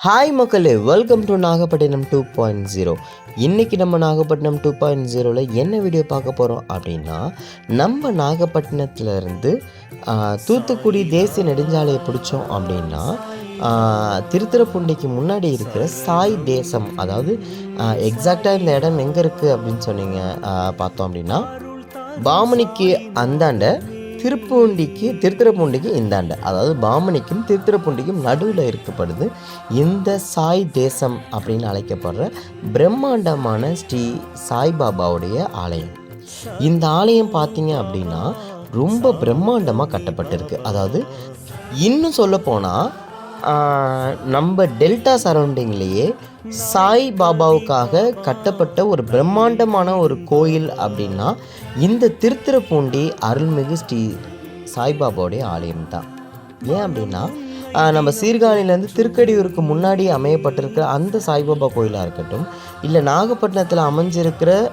Hi மக்களே welcome to Nagapattinam two point zero இன்றைக்கி நம்ம நாகப்பட்டினம் டூ பாயிண்ட் ஜீரோவில் என்ன வீடியோ பார்க்க போகிறோம் அப்படின்னா நம்ம நாகப்பட்டினத்துலேருந்து தூத்துக்குடி தேசிய நெடுஞ்சாலையை பிடிச்சோம் அப்படின்னா ஆ, முன்னாடி இருக்கிற சாய் தேசம் அதாவது எக்ஸாக்டாக இந்த இடம் எங்கே இருக்குது அப்படின்னு சொன்னீங்க பார்த்தோம் அப்படின்னா பாமணிக்கு அந்தாண்ட திருப்பூண்டிக்கு திருத்துறைப்பூண்டிக்கு இந்தாண்ட அதாவது பாமணிக்கும் திருத்திரப்பூண்டிக்கும் நடுவில் இருக்கப்படுது இந்த சாய் தேசம் அப்படின்னு அழைக்கப்படுற பிரம்மாண்டமான ஸ்ரீ சாய்பாபாவுடைய ஆலயம். இந்த ஆலயம் பார்த்தீங்க அப்படின்னா ரொம்ப பிரம்மாண்டமாக கட்டப்பட்டிருக்கு. அதாவது இன்னும் சொல்ல போனால் நம்ம டெல்டா சரௌண்டிங்லேயே சாய் பாபாவுக்காக கட்டப்பட்ட ஒரு பிரம்மாண்டமான ஒரு கோயில் அப்படின்னா இந்த திருத்திரப்பூண்டி அருள்மிகு ஸ்ரீ சாய்பாபாவுடைய ஆலயம் தான். ஏன் அப்படின்னா நம்ம சீர்காழியிலேருந்து திருக்கடியூருக்கு முன்னாடி அமையப்பட்டிருக்கிற அந்த சாய்பாபா கோயிலாக இருக்கட்டும் இல்லை நாகப்பட்டினத்தில் அமைஞ்சிருக்கிற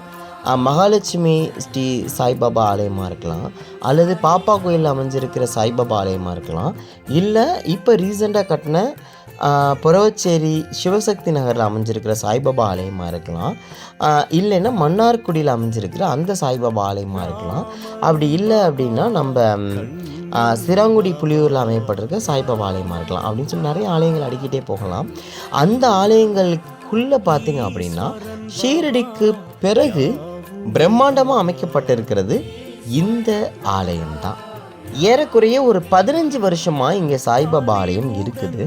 மகாலட்சுமி ஸ்ரீ சாய்பாபா ஆலயமாக இருக்கலாம் அல்லது பாப்பா கோயிலில் அமைஞ்சிருக்கிற சாய்பாபா ஆலயமாக இருக்கலாம். இல்லை இப்போ ரீசெண்டாக கட்டின புறவச்சேரி சிவசக்தி நகரில் அமைஞ்சிருக்கிற சாய்பாபா ஆலயமாக இருக்கலாம். இல்லைன்னா மன்னார்குடியில் அமைஞ்சிருக்கிற அந்த சாய்பாபா ஆலயமாக இருக்கலாம். அப்படி இல்லை அப்படின்னா நம்ம சிராங்குடி புலியூரில் அமையப்பட்டிருக்க சாய்பாபா ஆலயமாக இருக்கலாம். அப்படின்னு சொல்லி நிறைய ஆலயங்கள் அடிக்கிட்டே போகலாம். அந்த ஆலயங்களுக்குள்ளே பார்த்தீங்க அப்படின்னா ஷீரடிக்கு பிறகு பிரம்மாண்டமாக அமைக்கப்பட்டிருக்கிறது இந்த ஆலயம்தான். ஏறக்குறைய ஒரு பதினஞ்சு வருஷமாக இங்கே சாய்பாபா ஆலயம் இருக்குது.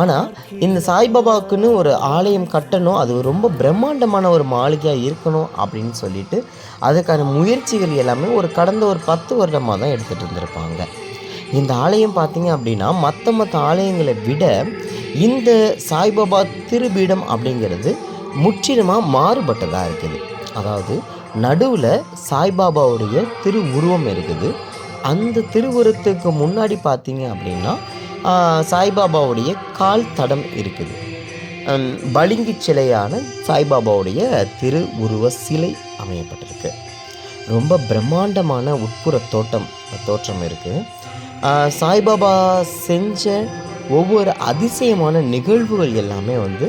ஆனால் இந்த சாய்பாபாவுக்குன்னு ஒரு ஆலயம் கட்டணும் அது ரொம்ப பிரம்மாண்டமான ஒரு மாளிகையாக இருக்கணும் அப்படின்னு சொல்லிட்டு அதுக்கான முயற்சிகள் எல்லாமே ஒரு கடந்த ஒரு பத்து வருடமாக தான் எடுத்துகிட்டு இருந்திருப்பாங்க. இந்த ஆலயம் பார்த்தீங்க அப்படின்னா மற்ற மற்ற ஆலயங்களை விட இந்த சாய்பாபா திருபீடம் அப்படிங்கிறது முற்றிலுமாக மாறுபட்டதாக இருக்குது. அதாவது நடுவில் சாய்பாபாவுடைய திருவுருவம் இருக்குது. அந்த திருவுருவத்துக்கு முன்னாடி பார்த்தீங்க அப்படின்னா சாய்பாபாவுடைய கால் தடம் இருக்குது. பளிங்கு சிலையான சாய்பாபாவுடைய திரு உருவ சிலை அமையப்பட்டிருக்கு. ரொம்ப பிரம்மாண்டமான உட்புற தோட்டம் தோற்றம் இருக்குது சாய்பாபா செஞ்ச ஒவ்வொரு அதிசயமான நிகழ்வுகள் எல்லாமே வந்து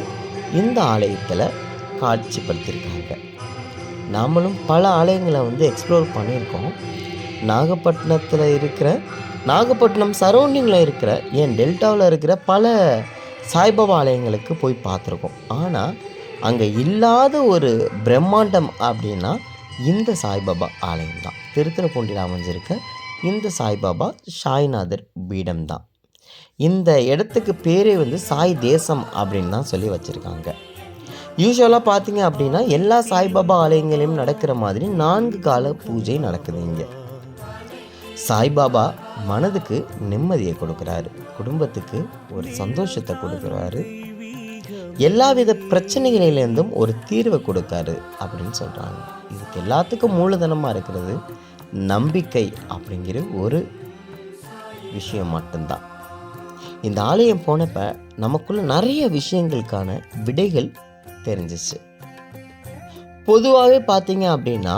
இந்த ஆலயத்தில் காட்சிப்படுத்தியிருக்காங்க நாமளும் பல ஆலயங்களை வந்து எக்ஸ்ப்ளோர் பண்ணியிருக்கோம். நாகப்பட்டினத்தில் இருக்கிற நாகப்பட்டினம் சரௌண்டிங்கில் இருக்கிற ஏன் டெல்டாவில் இருக்கிற பல சாய்பாபா ஆலயங்களுக்கு போய் பார்த்துருக்கோம். ஆனால் அங்கே இல்லாத ஒரு பிரம்மாண்டம் அப்படின்னா இந்த சாய்பாபா ஆலயம் தான் திருத்துறைப்பூண்டியில் அமைஞ்சிருக்க இந்த சாய்பாபா சாய்நாதர் பீடம் தான் இந்த இடத்துக்கு பேரே வந்து சாய் தேசம் அப்படின்னு தான் சொல்லி வச்சுருக்காங்க. யூஸ்வலாக பார்த்தீங்க அப்படின்னா எல்லா சாய்பாபா ஆலயங்களையும் நடக்கிற மாதிரி நான்கு கால பூஜை நடக்குது இங்கே. சாய்பாபா மனதுக்கு நிம்மதியை கொடுக்குறாரு. குடும்பத்துக்கு ஒரு சந்தோஷத்தை கொடுக்குறாரு. எல்லாவித பிரச்சனைகளிலேருந்தும் ஒரு தீர்வை கொடுக்காரு அப்படின்னு சொல்கிறாங்க இதுக்கு எல்லாத்துக்கும் மூலதனமாக இருக்கிறது நம்பிக்கை அப்படிங்கிற ஒரு விஷயம் மட்டும்தான். இந்த ஆலயம் போனப்ப நமக்குள்ள நிறைய விஷயங்களுக்கான விடைகள் தெரிஞ்சிச்சு. பொதுவாகவே பார்த்தீங்க அப்படின்னா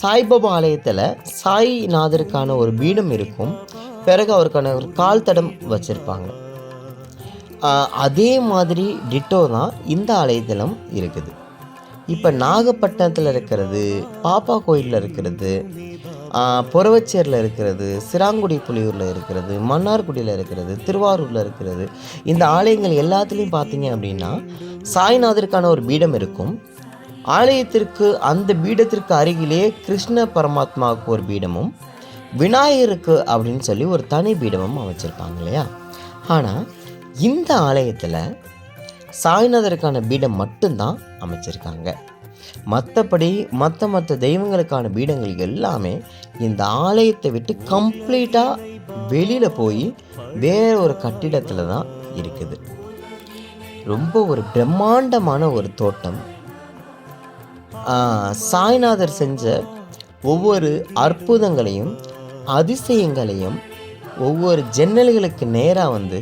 சாய்பாபா ஆலயத்தில் சாய்நாதருக்கான ஒரு பீடம் இருக்கும். பிறகு அவருக்கான ஒரு கால் தடம் வச்சுருப்பாங்க அதே மாதிரி டிட்டோ தான் இந்த ஆலயத்திலும் இருக்குது. இப்போ நாகப்பட்டினத்தில் இருக்கிறது பாப்பா கோயிலில் இருக்கிறது புறவச்சேரில் இருக்கிறது சிராங்குடி புலியூரில் இருக்கிறது மன்னார்குடியில் இருக்கிறது திருவாரூரில் இருக்கிறது. இந்த ஆலயங்கள் எல்லாத்துலேயும் பார்த்தீங்க அப்படின்னா சாய்நாதருக்கான ஒரு பீடம் இருக்கும். ஆலயத்திற்கு அந்த பீடத்திற்கு அருகிலே கிருஷ்ண பரமாத்மாவுக்கு ஒரு பீடமும் விநாயகருக்கு அப்படின்னு சொல்லி ஒரு தனி பீடமும் அமைச்சிருப்பாங்க இல்லையா? ஆனால் இந்த ஆலயத்தில் சாய்நாதருக்கான பீடம் மட்டும்தான் அமைச்சிருக்காங்க. மற்றபடி மற்ற மற்ற தெய்வங்களுக்கான பீடங்கள் எல்லாமே இந்த ஆலயத்தை விட்டு கம்ப்ளீட்டாக வெளியில் போய் வேற ஒரு கட்டிடத்தில் தான் இருக்குது. ரொம்ப ஒரு பிரம்மாண்டமான ஒரு தோட்டம். சாய்நாதர் செஞ்ச ஒவ்வொரு அற்புதங்களையும் அதிசயங்களையும் ஒவ்வொரு ஜன்னல்களுக்கு நேராக வந்து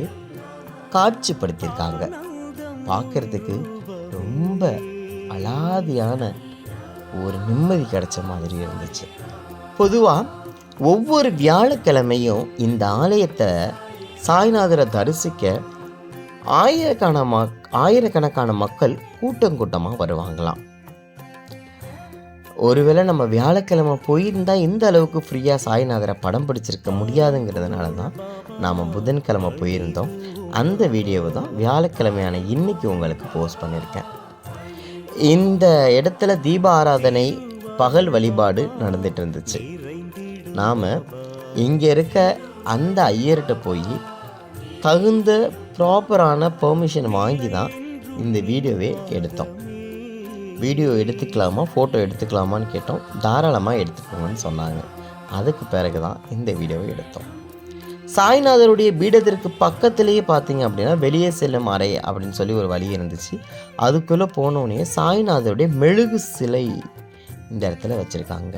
காட்சிப்படுத்தியிருக்காங்க. பார்க்கறதுக்கு ரொம்ப அலாதியான ஒரு நிம்மதி கிடைச்ச மாதிரி இருந்துச்சு. பொதுவாக ஒவ்வொரு வியாழக்கிழமையும் இந்த ஆலயத்தை சாய்நாதரை தரிசிக்க ஆயிரக்கண மக் ஆயிரக்கணக்கான மக்கள் கூட்டம் கூட்டமாக வருவாங்களாம். ஒருவேளை நம்ம வியாழக்கிழமை போயிருந்தால் இந்த அளவுக்கு ஃப்ரீயாக சாய்நாதரை படம் பிடிச்சிருக்க முடியாதுங்கிறதுனால தான் நாம் புதன்கிழமை போயிருந்தோம். அந்த வீடியோவை தான் வியாழக்கிழமையான இன்னைக்கு உங்களுக்கு போஸ்ட் பண்ணியிருக்கேன். இந்த இடத்துல தீப ஆராதனை பகல் வழிபாடு நடந்துட்டு இருந்துச்சு. நாம் இங்கே இருக்க அந்த ஐயர்கிட்ட போய் தகுந்த ப்ராப்பரான பெர்மிஷன் வாங்கி தான் இந்த வீடியோவே எடுத்தோம். வீடியோ எடுத்துக்கலாமா ஃபோட்டோ எடுத்துக்கலாமான்னு கேட்டோம். தாராளமாக எடுத்துக்கோங்கன்னு சொன்னாங்க. அதுக்கு பிறகு தான் இந்த வீடியோவை எடுத்தோம். சாய்நாதருடைய பீடத்திற்கு பக்கத்திலேயே பார்த்தீங்க அப்படின்னா வெளியே செல்லும் அறை அப்படின்னு சொல்லி ஒரு வழி இருந்துச்சு. அதுக்குள்ளே போனோடனே சாய்நாதருடைய மெழுகு சிலை இந்த இடத்துல வச்சுருக்காங்க.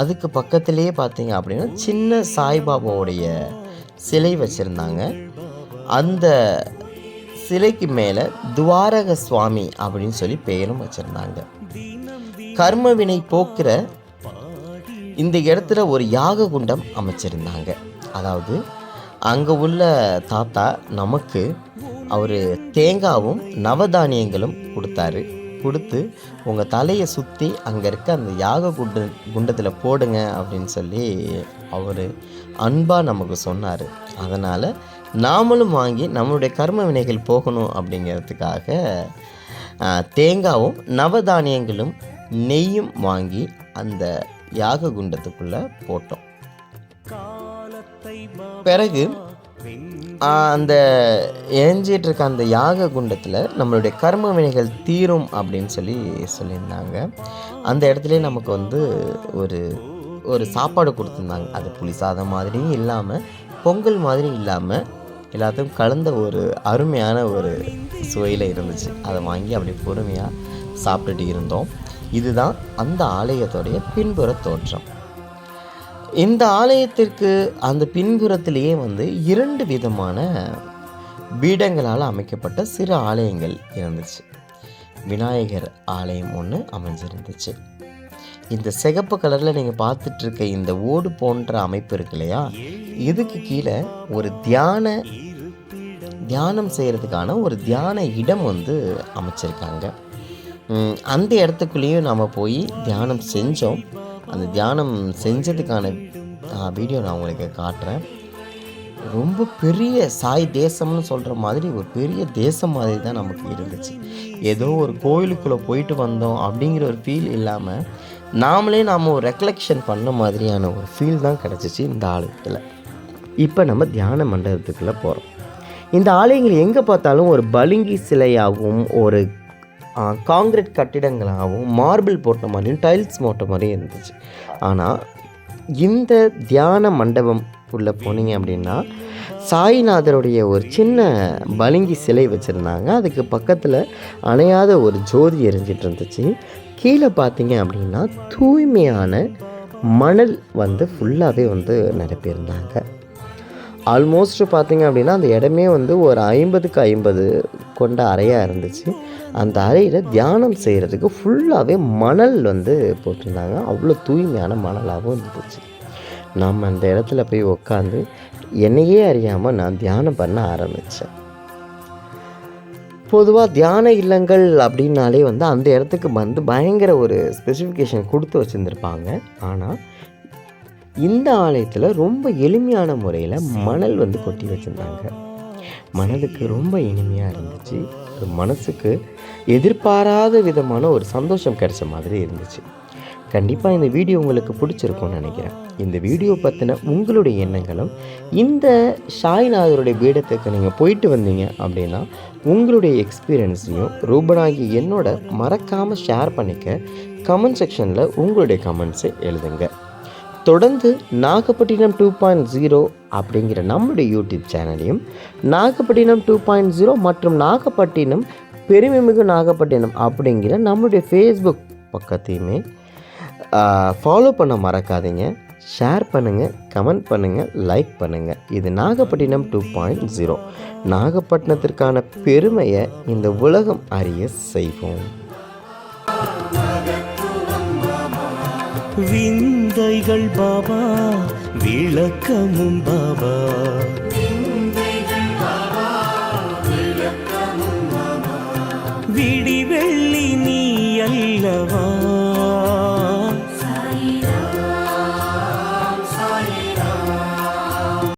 அதுக்கு பக்கத்திலேயே பார்த்தீங்க அப்படின்னா சின்ன சாய்பாபாவுடைய சிலை வச்சுருந்தாங்க. அந்த சிலைக்கு மேலே துவாரக சுவாமி அப்படின்னு சொல்லி பெயரும் வச்சுருந்தாங்க. கர்மவினை போக்குற இந்த இடத்துல ஒரு யாக குண்டம் அமைச்சிருந்தாங்க. அதாவது அங்கே உள்ள தாத்தா நமக்கு அவர் தேங்காவும் நவதானியங்களும் கொடுத்தாரு. கொடுத்து உங்கள் தலையை சுற்றி அங்கே இருக்க அந்த யாக குண்ட குண்டத்தில் போடுங்க அப்படின்னு சொல்லி அவர் அன்பாக நமக்கு சொன்னார். அதனால் நாமளும் வாங்கி நம்மளுடைய கர்ம வினைகள் போகணும் அப்படிங்கிறதுக்காக தேங்காவும் நவதானியங்களும் நெய்யும் வாங்கி அந்த யாக குண்டத்துக்குள்ளே போட்டோம். பிறகு அந்த எஞ்சிட்டு இருக்க அந்த யாக குண்டத்தில் நம்மளுடைய கர்ம வினைகள் தீரும் அப்படின்னு சொல்லி சொல்லியிருந்தாங்க. அந்த இடத்துல நமக்கு வந்து ஒரு ஒரு சாப்பாடு கொடுத்துருந்தாங்க. அது புளி சாதம் மாதிரியும் இல்லாமல் பொங்கல் மாதிரி இல்லாமல் எல்லாத்தையும் கலந்த ஒரு அருமையான ஒரு சுவையில் இருந்துச்சு. அதை வாங்கி அப்படி பொறுமையாக சாப்பிட்டுட்டு இருந்தோம். இதுதான் அந்த ஆலயத்துடைய பின்புற தோற்றம். இந்த ஆலயத்திற்கு அந்த பின்புறத்திலேயே வந்து இரண்டு விதமான பீடங்களால் அமைக்கப்பட்ட சிறு ஆலயங்கள் இருந்துச்சு. விநாயகர் ஆலயம் ஒன்று அமைஞ்சிருந்துச்சு. இந்த சிகப்பு கலரில் நீங்கள் பார்த்துட்டு இருக்க இந்த ஓடு போன்ற அமைப்பு இருக்கு இல்லையா? இதுக்கு கீழே ஒரு தியான தியானம் செய்கிறதுக்கான ஒரு தியான இடம் வந்து அமைச்சிருக்காங்க. அந்த இடத்துக்குள்ளேயும் நாம் போய் தியானம் செஞ்சோம். அந்த தியானம் செஞ்சதுக்கான வீடியோ நான் உங்களுக்கு காட்டுறேன். ரொம்ப பெரிய சாய் தேசம்னு சொல்கிற மாதிரி ஒரு பெரிய தேசம் மாதிரி தான் நமக்கு இருந்துச்சு. ஏதோ ஒரு கோயிலுக்குள்ளே போயிட்டு வந்தோம் அப்படிங்கிற ஒரு ஃபீல் இல்லாமல் நாமளே நாம் ஒரு ரெக்கலெக்ஷன் பண்ண மாதிரியான ஒரு ஃபீல் தான் கிடச்சிச்சு இந்த ஆலயத்தில். இப்போ நம்ம தியான மண்டபத்துக்குள்ளே போகிறோம் இந்த ஆலயங்கள் எங்கே பார்த்தாலும் ஒரு பளிங்கி சிலையாகவும் ஒரு காங்கிரீட் கட்டிடங்களாகவும் மார்பிள் போட்ட மாதிரியும் டைல்ஸ் போட்ட மாதிரியும் இருந்துச்சு. ஆனால் இந்த தியான மண்டபம் உள்ளே போனீங்க அப்படின்னா சாய்நாதருடைய ஒரு சின்ன பளிங்கி சிலை வச்சுருந்தாங்க. அதுக்கு பக்கத்தில் அணையாத ஒரு ஜோதி எரிஞ்சிட்டு இருந்துச்சு. கீழே பார்த்தீங்க அப்படின்னா தூய்மையான மணல் வந்து ஃபுல்லாகவே வந்து நிரப்பியிருந்தாங்க. ஆல்மோஸ்ட் பார்த்தீங்க அப்படின்னா அந்த இடமே வந்து ஒரு ஐம்பதுக்கு ஐம்பது கொண்ட அறையாக இருந்துச்சு. அந்த அறையில் தியானம் செய்கிறதுக்கு ஃபுல்லாகவே மணல் வந்து போட்டிருந்தாங்க. அவ்வளோ தூய்மையான மணலாகவும் இருந்துச்சு நம்ம அந்த இடத்துல போய் உட்காந்து என்னையே அறியாமல் நான் தியானம் பண்ண ஆரம்பித்தேன் பொதுவாக தியான இல்லங்கள் அப்படின்னாலே வந்து அந்த இடத்துக்கு வந்து பயங்கர ஒரு ஸ்பெசிஃபிகேஷன் கொடுத்து வச்சுருந்துருப்பாங்க. ஆனால் இந்த ஆலயத்தில் ரொம்ப எளிமையான முறையில் மணல் வந்து கொட்டி வச்சுருந்தாங்க. மனதுக்கு ரொம்ப இனிமையாக இருந்துச்சு. மனசுக்கு எதிர்பாராத விதமான ஒரு சந்தோஷம் கிடைச்ச மாதிரி இருந்துச்சு. கண்டிப்பாக இந்த வீடியோ உங்களுக்கு பிடிச்சிருக்கும்னு நினைக்கிறேன். இந்த வீடியோ பற்றின உங்களுடைய எண்ணங்களும் இந்த ஷாய்நாதருடைய பீடத்துக்கு நீங்கள் போயிட்டு வந்தீங்க அப்படின்னா உங்களுடைய எக்ஸ்பீரியன்ஸையும் ரூபனாகி என்னோட மறக்காமல் ஷேர் பண்ணிக்க கமெண்ட் செக்ஷனில் உங்களுடைய கமெண்ட்ஸை எழுதுங்க. தொடர்ந்து நாகப்பட்டினம் டூ பாயிண்ட் ஜீரோ அப்படிங்கிற நம்முடைய யூடியூப் சேனலையும் நாகப்பட்டினம் டூ பாயிண்ட் ஜீரோ மற்றும் நாகப்பட்டினம் பெருமைமிகு நாகப்பட்டினம் அப்படிங்கிற நம்முடைய ஃபேஸ்புக் பக்கத்தையுமே ஃபாலோ பண்ண மறக்காதீங்க. ஷேர் பண்ணுங்கள் கமெண்ட் பண்ணுங்கள் லைக் பண்ணுங்கள் இது நாகப்பட்டினம் டூ பாயிண்ட் ஜீரோ நாகப்பட்டினத்திற்கான பெருமையை இந்த உலகம் அறிய செய்வோம். விந்தைகள் பாபா விளக்கமும் பாபா.